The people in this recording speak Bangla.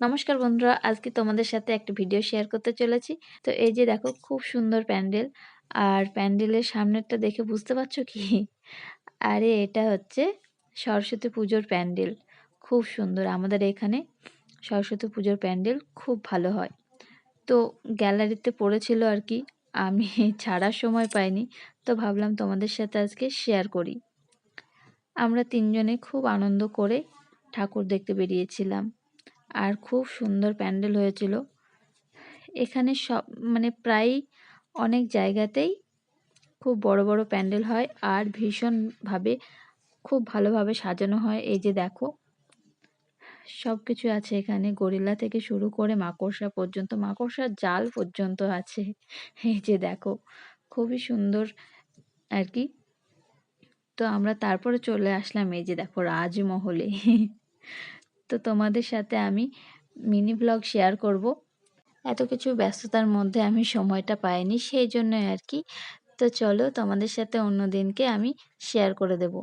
নমস্কার বন্ধুরা, আজকে তোমাদের সাথে একটা ভিডিও শেয়ার করতে চলেছি। তো এই যে দেখো, খুব সুন্দর প্যান্ডেল। আর প্যান্ডেলের সামনেরটা দেখে বুঝতে পারছ কি? আরে, এটা হচ্ছে সরস্বতী পুজোর প্যান্ডেল। খুব সুন্দর। আমাদের এখানে সরস্বতী পুজোর প্যান্ডেল খুব ভালো হয়। তো গ্যালারিতে পড়েছিল আর কি, আমি ছাড়ার সময় পাইনি। তো ভাবলাম তোমাদের সাথে আজকে শেয়ার করি। আমরা তিনজনে খুব আনন্দ করে ঠাকুর দেখতে বেরিয়েছিলাম। আর খুব সুন্দর প্যান্ডেল হয়েছিল। এখানে সব মানে প্রায় অনেক জায়গাতেই খুব বড় বড় প্যান্ডেল হয় আর ভীষণভাবে, খুব ভালোভাবে সাজানো হয়। এই যে দেখো সব কিছু আছে এখানে। গরিলা থেকে শুরু করে মাকড়সা পর্যন্ত, মাকড়সার জাল পর্যন্ত আছে। এই যে দেখো, খুবই সুন্দর আর কি। তো আমরা তারপরে চলে আসলাম এই যে দেখো, রাজমহলে। তো তোমাদের সাথে আমি মিনি ব্লগ শেয়ার করব। এত কিছু ব্যস্ততার মধ্যে আমি সময়টা পাইনি, সেই জন্য আর কি। তো চলো তোমাদের সাথে অন্য দিনকে আমি শেয়ার করে দেবো।